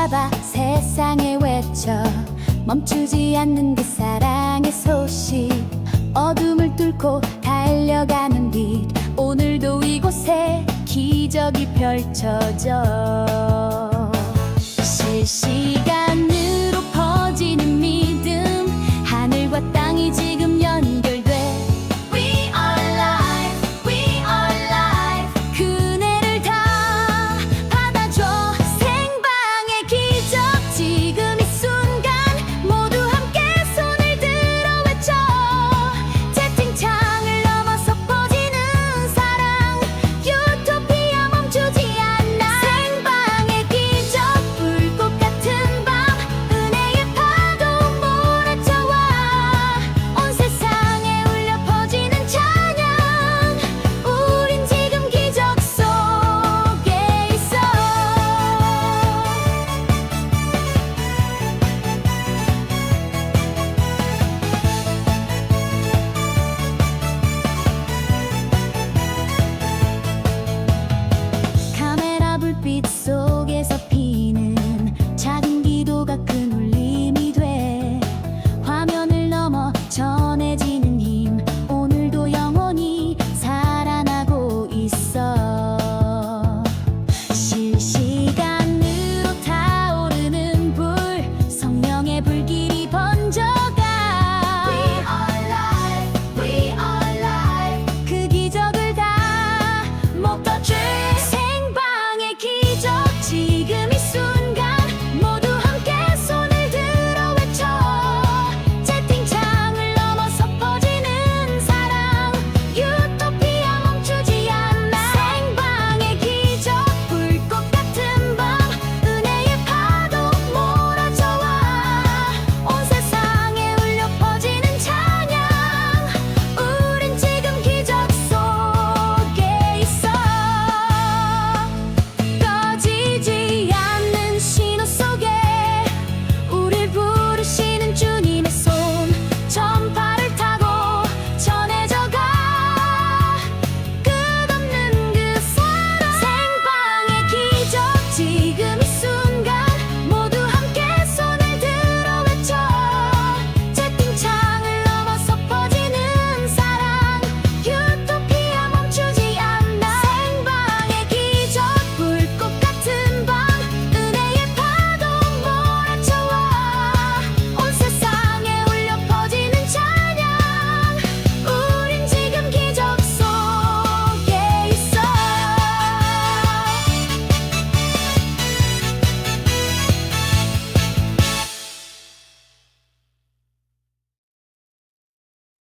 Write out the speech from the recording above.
잡아 세상에 외쳐. 멈추지 않는 그 사랑의 소식. 어둠을 뚫고 달려가는 빛. 오늘도 이곳에 기적이 펼쳐져.